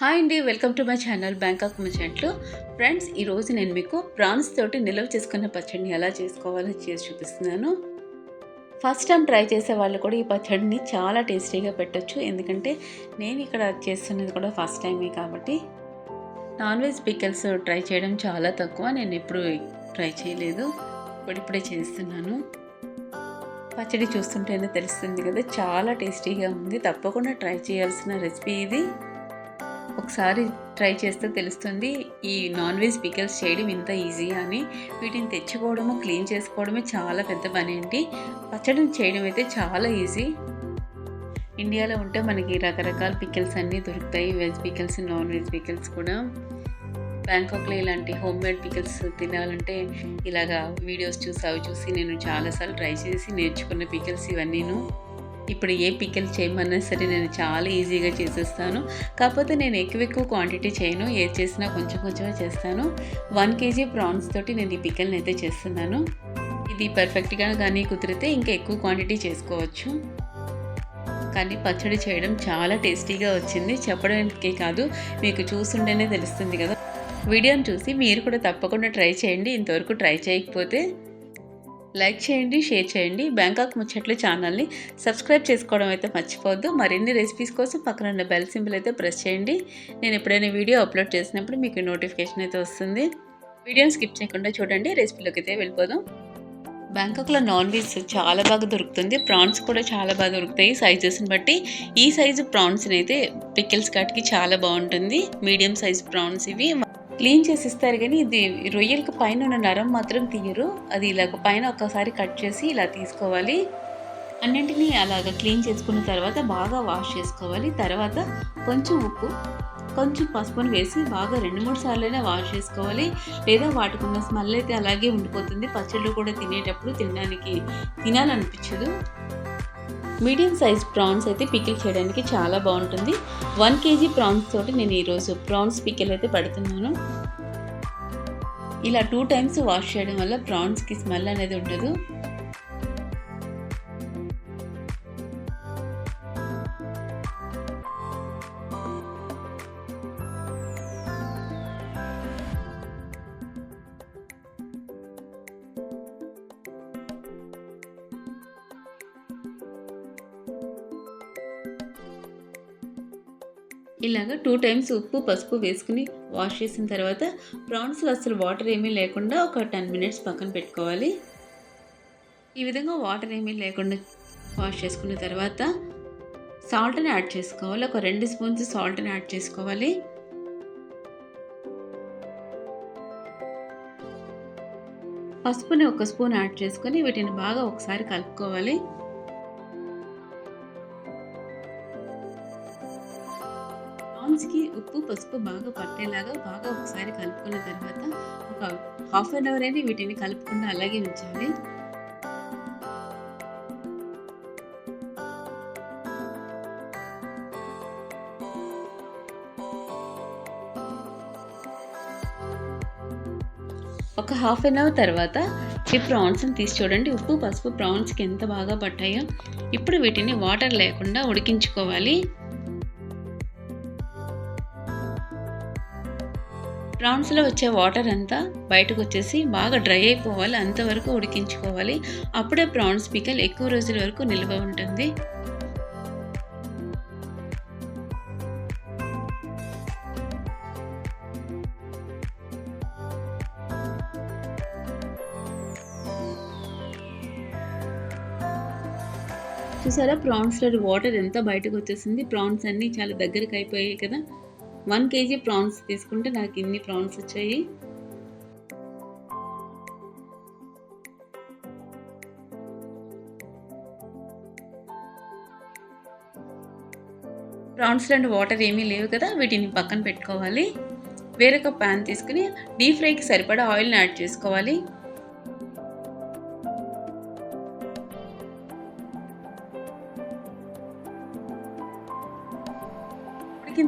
Hi అండి welcome to my channel Bangkok ముచ్చట్లు. Friends ఈరోజు నేను మీకు ప్రాన్స్ తోటి నిల్వ చేసుకున్న పచ్చడిని ఎలా చేసుకోవాలో చేసి చూపిస్తున్నాను. ఫస్ట్ టైం ట్రై చేసే వాళ్ళు కూడా ఈ పచ్చడిని చాలా టేస్టీగా పెట్టొచ్చు. ఎందుకంటే నేను ఇక్కడ చేస్తున్నది కూడా ఫస్ట్ టైమే కాబట్టి. నాన్ వెజ్ పికల్స్ ట్రై చేయడం చాలా తక్కువ. నేను ఎప్పుడు ట్రై చేయలేదు. ఇప్పుడిప్పుడే చేస్తున్నాను. పచ్చడి చూస్తుంటేనే తెలుస్తుంది కదా చాలా టేస్టీగా ఉంది. తప్పకుండా ట్రై చేయాల్సిన రెసిపీ ఇది. ఒకసారి ట్రై చేస్తే తెలుస్తుంది. ఈ నాన్ వెజ్ పికల్స్ చేయడం ఇంత ఈజీ అని. వీటిని తెచ్చుకోవడము క్లీన్ చేసుకోవడమే చాలా పెద్ద పని ఏంటి పచ్చడిని చేయడం అయితే చాలా ఈజీ. ఇండియాలో ఉంటే మనకి రకరకాల పికిల్స్ అన్నీ దొరుకుతాయి. Veg pickles non veg pickles కూడా. బ్యాంకాక్లో ఇలాంటి హోమ్ మేడ్ పికిల్స్ తినాలంటే ఇలాగా వీడియోస్ చూసి అవి చూసి నేను చాలాసార్లు ట్రై చేసి నేర్చుకున్న పికిల్స్ ఇవన్నీను. ఇప్పుడు ఏ పికిల్ చేయమన్నా సరే నేను చాలా ఈజీగా చేసేస్తాను. కాకపోతే నేను ఎక్కువ ఎక్కువ క్వాంటిటీ చేయను. ఏది చేసినా కొంచెం కొంచెమే చేస్తాను. వన్ కేజీ ప్రాన్స్ తోటి నేను ఈ పికిల్ని అయితే చేస్తున్నాను. ఇది పర్ఫెక్ట్గా కానీ కుదిరితే ఇంకా ఎక్కువ క్వాంటిటీ చేసుకోవచ్చు. కానీ పచ్చడి చేయడం చాలా టేస్టీగా వచ్చింది. చెప్పడానికే కాదు మీకు చూస్తుంటేనే తెలుస్తుంది కదా. వీడియోని చూసి మీరు కూడా తప్పకుండా ట్రై చేయండి. ఇంతవరకు ట్రై చేయకపోతే లైక్ చేయండి షేర్ చేయండి. బ్యాంకాక్ ముచ్చట్లు ఛానల్ని సబ్స్క్రైబ్ చేసుకోవడం అయితే మర్చిపోవద్దు. మరిన్ని రెసిపీస్ కోసం పక్కన ఉన్న బెల్ సింబల్ అయితే ప్రెస్ చేయండి. నేను ఎప్పుడైనా వీడియో అప్లోడ్ చేసినప్పుడు మీకు నోటిఫికేషన్ అయితే వస్తుంది. వీడియోని స్కిప్ చేయకుండా చూడండి. రెసిపీలోకి అయితే వెళ్ళిపోదాం. బ్యాంకాక్లో నాన్ వెజ్ చాలా బాగా దొరుకుతుంది. ప్రాన్స్ కూడా చాలా బాగా దొరుకుతాయి. సైజెస్ని బట్టి ఈ సైజు ప్రాన్స్ని అయితే పికిల్స్ కట్కి చాలా బాగుంటుంది. మీడియం సైజ్ ప్రాన్స్ ఇవి. క్లీన్ చేసి ఇస్తారు కానీ ఇది రొయ్యలకు పైన ఉన్న నరం మాత్రం తీయరు. అది ఇలాగ పైన ఒక్కసారి కట్ చేసి ఇలా తీసుకోవాలి. అన్నింటినీ అలాగ క్లీన్ చేసుకున్న తర్వాత బాగా వాష్ చేసుకోవాలి. తర్వాత కొంచెం ఉప్పు కొంచెం పసుపుని వేసి బాగా రెండు మూడు సార్లైనా వాష్ చేసుకోవాలి. లేదా వాటికి ఉన్న స్మెల్ అయితే అలాగే ఉండిపోతుంది. పచ్చళ్ళు కూడా తినేటప్పుడు తినడానికి తినాలనిపించదు. మీడియం సైజ్ ప్రాన్స్ అయితే పికిల్ చేయడానికి చాలా బాగుంటుంది. వన్ కేజీ ప్రాన్స్ తోటి నేను ఈరోజు ప్రాన్స్ పికిల్ అయితే పెడుతున్నాను. ఇలా టూ టైమ్స్ వాష్ చేయడం వల్ల ప్రాన్స్కి స్మెల్ అనేది ఉండదు. ఇలాగ టూ టైమ్స్ ఉప్పు పసుపు వేసుకుని వాష్ చేసిన తర్వాత ప్రాన్స్ అసలు వాటర్ ఏమీ లేకుండా ఒక టెన్ మినిట్స్ పక్కన పెట్టుకోవాలి. ఈ విధంగా వాటర్ ఏమీ లేకుండా వాష్ చేసుకున్న తర్వాత సాల్ట్ని యాడ్ చేసుకోవాలి. ఒక రెండు స్పూన్స్ సాల్ట్ని యాడ్ చేసుకోవాలి. పసుపుని ఒక స్పూన్ యాడ్ చేసుకొని వీటిని బాగా ఒకసారి కలుపుకోవాలి. ప్రాన్స్కి ఉప్పు పసుపు బాగా పట్టేలాగా బాగా ఒకసారి కలుపుకున్న తర్వాత ఒక హాఫ్ అన్ అవర్ అయినా వీటిని కలుపుకుండా అలాగే ఉంచాలి. ఒక హాఫ్ అన్ అవర్ తర్వాత ఈ ప్రాన్స్ని తీసి చూడండి. ఉప్పు పసుపు ప్రాన్స్కి ఎంత బాగా పట్టాయో. ఇప్పుడు వీటిని వాటర్ లేకుండా ఉడికించుకోవాలి. ప్రాన్స్లో వచ్చే వాటర్ అంతా బయటకు వచ్చేసి బాగా డ్రై అయిపోవాలి అంతవరకు ఉడికించుకోవాలి. అప్పుడే ప్రాన్స్ పికల్ ఎక్కువ రోజుల వరకు నిల్వ ఉంటుంది. చూసారా? ప్రాన్స్లో వాటర్ ఎంత బయటకు వచ్చేసింది? ప్రాన్స్ అన్నీ చాలా దగ్గరకు అయిపోయాయి కదా. వన్ కేజీ ప్రాన్స్ తీసుకుంటే నాకు ఇన్ని ప్రాన్స్ వచ్చాయి. ప్రాన్స్ లాంటి వాటర్ ఏమీ లేవు కదా వీటిని పక్కన పెట్టుకోవాలి. వేరొక ప్యాన్ తీసుకుని డీప్ ఫ్రైకి సరిపడా ఆయిల్ని యాడ్ చేసుకోవాలి.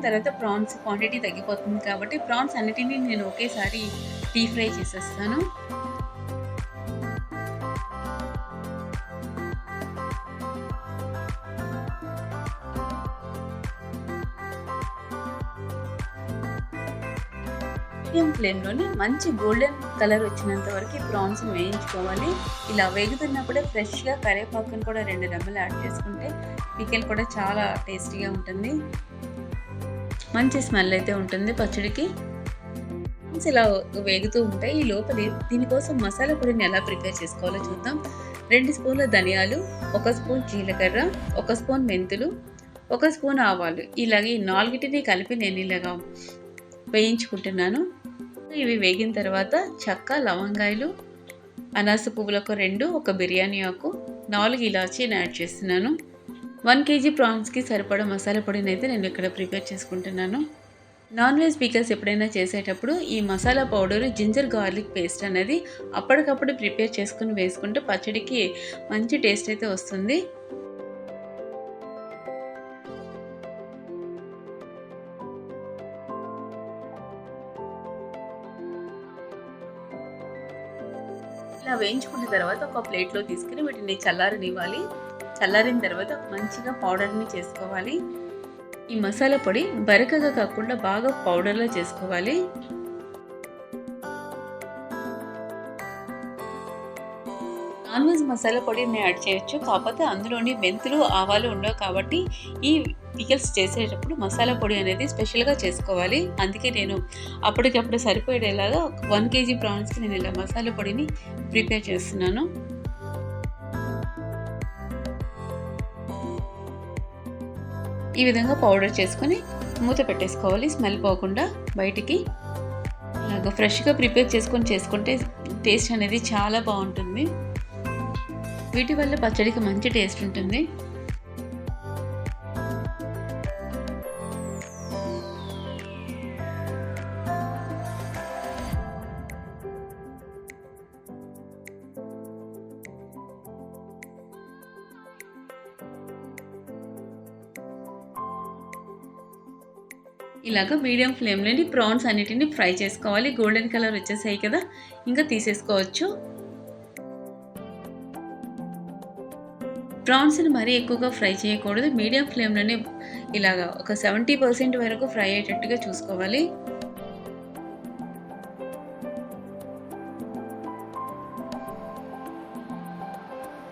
తర్వాత ప్రాన్స్ క్వాంటిటీ తగ్గిపోతుంది కాబట్టి ప్రాన్స్ అన్నిటినీ నేను ఒకేసారి డీ ఫ్రై చేసేస్తాను. మీడియం ఫ్లేమ్లోని మంచి గోల్డెన్ కలర్ వచ్చినంత వరకు ఈ ప్రాన్స్ వేయించుకోవాలి. ఇలా వేగుతున్నప్పుడే ఫ్రెష్గా కరివేపాకుని కూడా రెండు రెమ్మలు యాడ్ చేసుకుంటే పికెల్ కూడా చాలా టేస్టీగా ఉంటుంది. మంచి స్మెల్ అయితే ఉంటుంది పచ్చడికి. ఇలా వేగుతూ ఉంటాయి. ఈ లోపలే దీనికోసం మసాలా పొడిని ఎలా ప్రిపేర్ చేసుకోవాలో చూద్దాం. రెండు స్పూన్ల ధనియాలు ఒక స్పూన్ జీలకర్ర ఒక స్పూన్ మెంతులు ఒక స్పూన్ ఆవాలు. ఇలాగే ఈ నాలుగిటిని కలిపి నేను ఇలాగా వేయించుకుంటున్నాను. ఇవి వేగిన తర్వాత చెక్క లవంగాయలు అనాస పువ్వులకు రెండు ఒక బిర్యానీ ఆకు నాలుగు ఇలాచీని యాడ్ చేస్తున్నాను. వన్ కేజీ ప్రాన్స్కి సరిపడా మసాలా పొడిని అయితే నేను ఇక్కడ ప్రిపేర్ చేసుకుంటున్నాను. నాన్ వెజ్ పీకల్స్ ఎప్పుడైనా చేసేటప్పుడు ఈ masala powder ginger garlic paste అనేది అప్పటికప్పుడు ప్రిపేర్ చేసుకుని వేసుకుంటే పచ్చడికి మంచి టేస్ట్ అయితే వస్తుంది. ఇలా వేయించుకున్న తర్వాత ఒక ప్లేట్లో తీసుకుని వీటిని చల్లారనివ్వాలి. చల్లారిన తర్వాత మంచిగా పౌడర్ని చేసుకోవాలి. ఈ మసాలా పొడి బరకగా కాకుండా బాగా పౌడర్లా చేసుకోవాలి. నాన్ వెజ్ మసాలా పొడిని యాడ్ చేయొచ్చు. కాకపోతే అందులోని మెంతులు ఆవాలు ఉండవు కాబట్టి ఈ పికల్స్ చేసేటప్పుడు మసాలా పొడి అనేది స్పెషల్గా చేసుకోవాలి. అందుకే నేను అప్పటికప్పుడు సరిపోయేలాగా వన్ కేజీ ప్రాన్స్కి నేను ఇలా మసాలా పొడిని ప్రిపేర్ చేస్తున్నాను. ఈ విధంగా పౌడర్ చేసుకొని మూత పెట్టేసుకోవాలి. స్మెల్ పోకుండా బయటికి ఇలాగ ఫ్రెష్గా ప్రిపేర్ చేసుకొని చేసుకుంటే టేస్ట్ అనేది చాలా బాగుంటుంది. వీటి వల్ల పచ్చడికి మంచి టేస్ట్ ఉంటుంది. ఇలాగ మీడియం ఫ్లేమ్లోని ప్రాన్స్ అన్నిటిని ఫ్రై చేసుకోవాలి. గోల్డెన్ కలర్ వచ్చేసాయి కదా ఇంకా తీసేసుకోవచ్చు. ప్రాన్స్ని మరీ ఎక్కువగా ఫ్రై చేయకూడదు. మీడియం ఫ్లేమ్లోనే ఇలాగా ఒక సెవెంటీ పర్సెంట్ వరకు ఫ్రై అయ్యేటట్టుగా చూసుకోవాలి.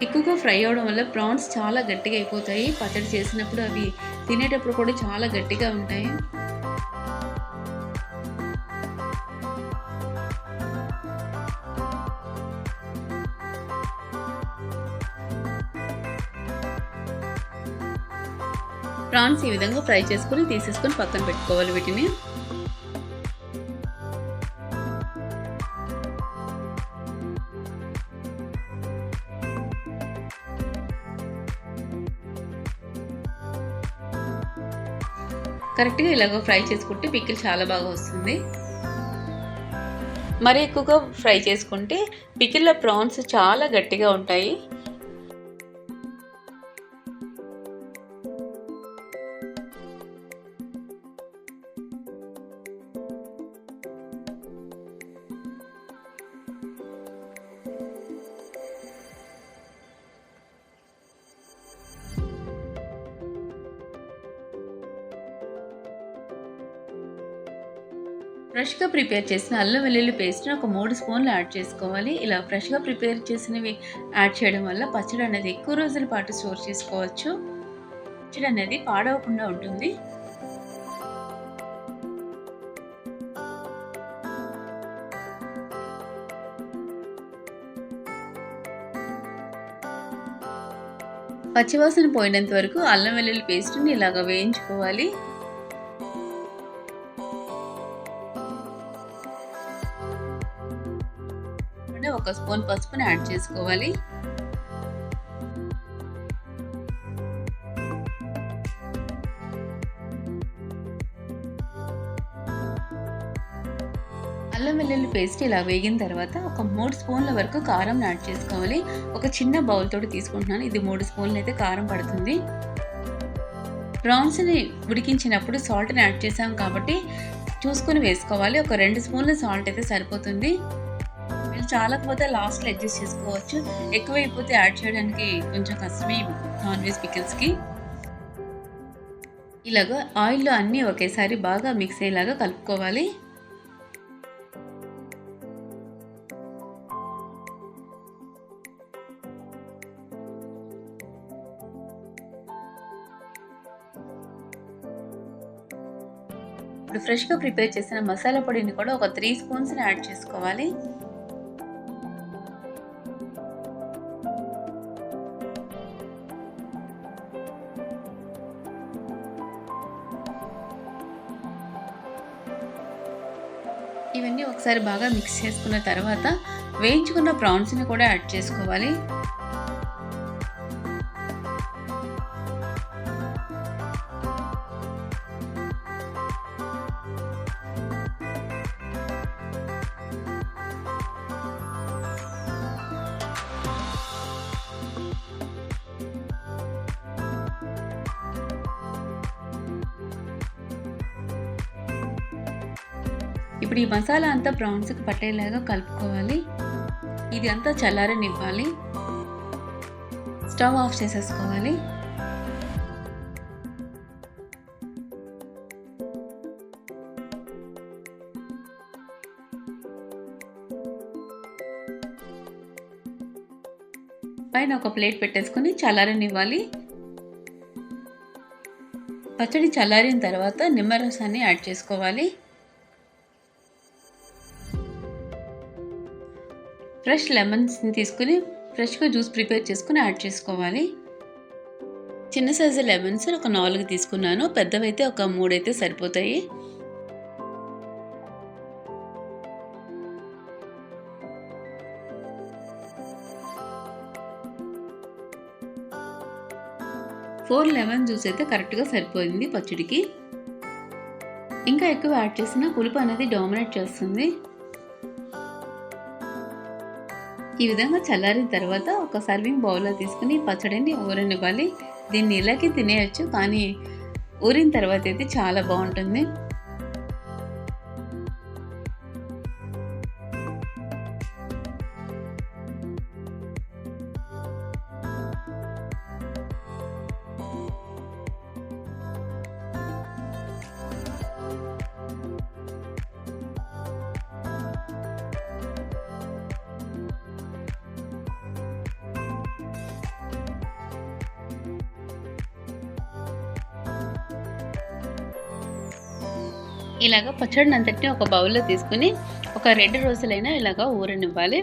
ఎక్కువగా ఫ్రై అవడం వల్ల ప్రాన్స్ చాలా గట్టిగా అయిపోతాయి. పచ్చడి చేసినప్పుడు అవి తినేటప్పుడు కూడా చాలా గట్టిగా ఉంటాయి. ప్రాన్స్ ఈ విధంగా ఫ్రై చేసుకుని తీసేసుకొని పక్కన పెట్టుకోవాలి వీటిని. కరెక్ట్గా ఇలాగ ఫ్రై చేసుకుంటే పిక్కిల్ చాలా బాగా వస్తుంది. మరి ఎక్కువగా ఫ్రై చేసుకుంటే పికిల్లో ప్రాన్స్ చాలా గట్టిగా ఉంటాయి. ప్రిపేర్ చేసిన అల్లం వెల్లుల్లి పేస్ట్ని ఒక మూడు స్పూన్లు యాడ్ చేసుకోవాలి. ఇలా ఫ్రెష్గా ప్రిపేర్ చేసినవి యాడ్ చేయడం వల్ల పచ్చడి అనేది ఎక్కువ రోజుల పాటు స్టోర్ చేసుకోవచ్చు. పచ్చడి అనేది పాడవకుండా ఉంటుంది. పచ్చివాసన పోయినంత వరకు అల్లం వెల్లుల్లి పేస్ట్ని ఇలాగ వేయించుకోవాలి. ఒక స్పూన్ పసుపుని యాడ్ చేసుకోవాలి. అల్లం వెల్లుల్లి పేస్ట్ ఇలా వేగిన తర్వాత ఒక మూడు స్పూన్ల వరకు కారం యాడ్ చేసుకోవాలి. ఒక చిన్న బౌల్ తోటి తీసుకుంటున్నాను. ఇది మూడు స్పూన్లు అయితే కారం పడుతుంది. ప్రాన్స్ని ఉడికించినప్పుడు సాల్ట్ని యాడ్ చేసాం కాబట్టి చూసుకుని వేసుకోవాలి. ఒక రెండు స్పూన్ల సాల్ట్ అయితే సరిపోతుంది. చాలకపోతే లాస్ట్లో అడ్జస్ట్ చేసుకోవచ్చు. ఎక్కువైపోతే యాడ్ చేయడానికి కొంచెం కష్టమే నాన్ వెజ్ పికిల్స్కి ఇలాగ ఆయిల్లో అన్నీ ఒకేసారి బాగా మిక్స్ అయ్యేలాగా కలుపుకోవాలి. ఇప్పుడు ఫ్రెష్గా ప్రిపేర్ చేసిన మసాలా పొడిని కూడా ఒక త్రీ స్పూన్స్ని యాడ్ చేసుకోవాలి. ఒకసారి బాగా మిక్స్ చేసుకున్న తర్వాత వేయించుకున్న ప్రాన్స్ని కూడా యాడ్ చేసుకోవాలి. ఇప్పుడు ఈ మసాలా అంతా ప్రాన్స్కి పట్టేలాగా కలుపుకోవాలి. ఇది అంతా చల్లారనివ్వాలి. స్టవ్ ఆఫ్ చేసేసుకోవాలి. పైన ఒక ప్లేట్ పెట్టేసుకొని చల్లారనివ్వాలి. పచ్చడి చల్లారిన తర్వాత నిమ్మరసాన్ని యాడ్ చేసుకోవాలి. ఫ్రెష్ లెమన్స్ని తీసుకుని ఫ్రెష్గా జ్యూస్ ప్రిపేర్ చేసుకుని యాడ్ చేసుకోవాలి. చిన్న సైజు లెమన్స్ ఒక నాలుగు తీసుకున్నాను. పెద్దవైతే ఒక మూడైతే సరిపోతాయి. ఫోర్ లెమన్ జ్యూస్ అయితే కరెక్ట్గా సరిపోయింది పచ్చడికి. ఇంకా ఎక్కువ యాడ్ చేసిన పులుపు అనేది డామినేట్ చేస్తుంది. ఈ విధంగా చల్లారిన తర్వాత ఒక సర్వింగ్ బౌల్లో తీసుకుని పచ్చడిని ఊరనివ్వాలి. దీన్ని ఇలాగే తినేయచ్చు కానీ ఊరిన తర్వాత అయితే చాలా బాగుంటుంది. ఇలాగ పచ్చడిని అంతటిని ఒక బౌల్లో తీసుకుని ఒక రెండు రోజులైనా ఇలాగ ఊరనివ్వాలి.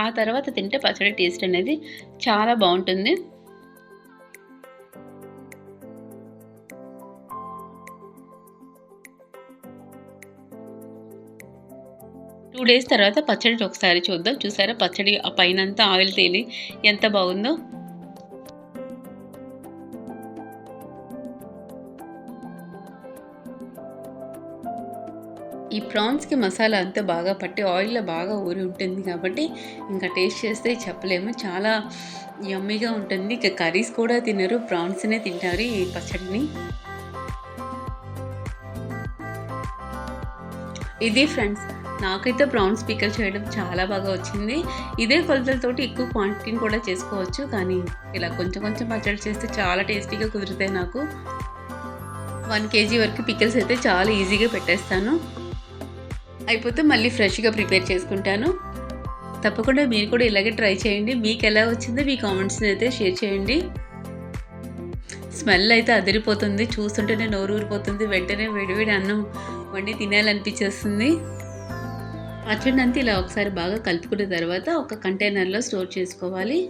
ఆ తర్వాత తింటే పచ్చడి టేస్ట్ అనేది చాలా బాగుంటుంది. టూ డేస్ తర్వాత పచ్చడి ఒకసారి చూద్దాం. చూసారా? పచ్చడి ఆ పైన అంతా ఆయిల్ తేలి ఎంత బాగుందో. ఈ ప్రాన్స్కి మసాలా అంతా బాగా పట్టి ఆయిల్లో బాగా ఊరి ఉంటుంది కాబట్టి ఇంకా టేస్ట్ చేస్తే చెప్పలేము. చాలా యమ్మీగా ఉంటుంది. ఇక కర్రీస్ కూడా తినరు. ప్రాన్స్నే తింటారు ఈ పచ్చడిని. ఇది ఫ్రెండ్స్ నాకైతే ప్రాన్స్ పికల్ చేయడం చాలా బాగా వచ్చింది. ఇదే కొలతలతోటి ఎక్కువ క్వాంటిటీని కూడా చేసుకోవచ్చు. కానీ ఇలా కొంచెం కొంచెం పచ్చడి చేస్తే చాలా టేస్టీగా కుదురుతాయి నాకు. వన్ కేజీ వరకు పికిల్స్ అయితే చాలా ఈజీగా పెట్టేస్తాను. అయిపోతే మళ్ళీ ఫ్రెష్గా ప్రిపేర్ చేసుకుంటాను. తప్పకుండా మీరు కూడా ఇలాగే ట్రై చేయండి. మీకు ఎలా వచ్చిందో మీ కామెంట్స్ని అయితే షేర్ చేయండి. స్మెల్ అయితే అదిరిపోతుంది. చూస్తుంటేనే నోరు ఊరిపోతుంది. వెంటనే వేడివేడి అన్నం వండి తినాలనిపించేస్తుంది. పచ్చడి అంతా ఇలా ఒకసారి బాగా కలుపుకున్న తర్వాత ఒక కంటైనర్లో స్టోర్ చేసుకోవాలి.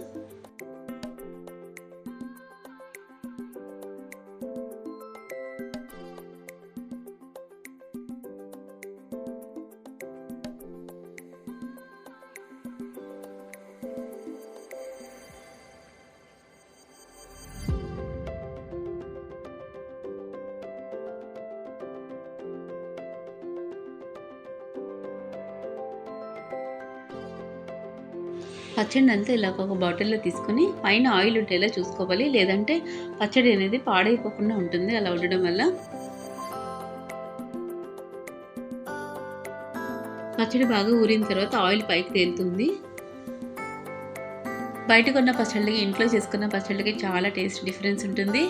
పచ్చడి అంతా ఇలా ఒక బాటిల్లో తీసుకొని పైన ఆయిల్ ఉండేలా చూసుకోవాలి. లేదంటే పచ్చడి అనేది పాడైపోకుండా ఉంటుంది. అలా ఉండడం వల్ల పచ్చడి బాగా ఊరిన తర్వాత ఆయిల్ పైకి తేలుతుంది. బయట కొన్న పచ్చళ్ళకి ఇంట్లో చేసుకున్న పచ్చళ్ళకి చాలా టేస్ట్ డిఫరెన్స్ ఉంటుంది.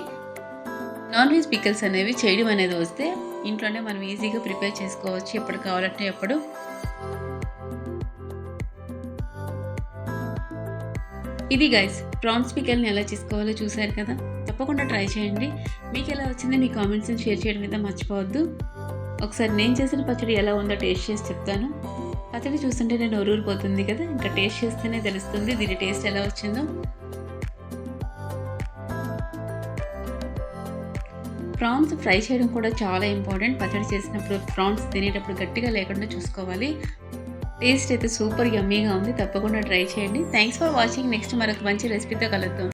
నాన్ వెజ్ పికల్స్ అనేవి చేయడం అనేది వస్తే ఇంట్లోనే మనం ఈజీగా ప్రిపేర్ చేసుకోవచ్చు. ఎప్పుడు కావాలంటే ఎప్పుడు ఇది గైస్ ప్రాన్స్ పికల్ని ఎలా చేసుకోవాలో చూసారు కదా? తప్పకుండా ట్రై చేయండి. మీకు ఎలా వచ్చిందో మీ కామెంట్స్ని షేర్ చేయడం అయితే మర్చిపోవద్దు. ఒకసారి నేను చేసిన పచ్చడి ఎలా ఉందో టేస్ట్ చేసి చెప్తాను. పచ్చడి చూస్తుంటే నేను ఒరూరిపోతుంది కదా ఇంకా టేస్ట్ చేస్తేనే తెలుస్తుంది దీని టేస్ట్ ఎలా వచ్చిందో. ప్రాన్స్ ఫ్రై చేయడం కూడా చాలా ఇంపార్టెంట్ పచ్చడి చేసినప్పుడు ప్రాన్స్ తినేటప్పుడు గట్టిగా లేకుండా చూసుకోవాలి. టేస్ట్ అయితే సూపర్ యమ్మీగా ఉంది. తప్పకుండా ట్రై చేయండి. థ్యాంక్స్ ఫర్ వాచింగ్ నెక్స్ట్ మరొక మంచి రెసిపీతో కలుద్దాం.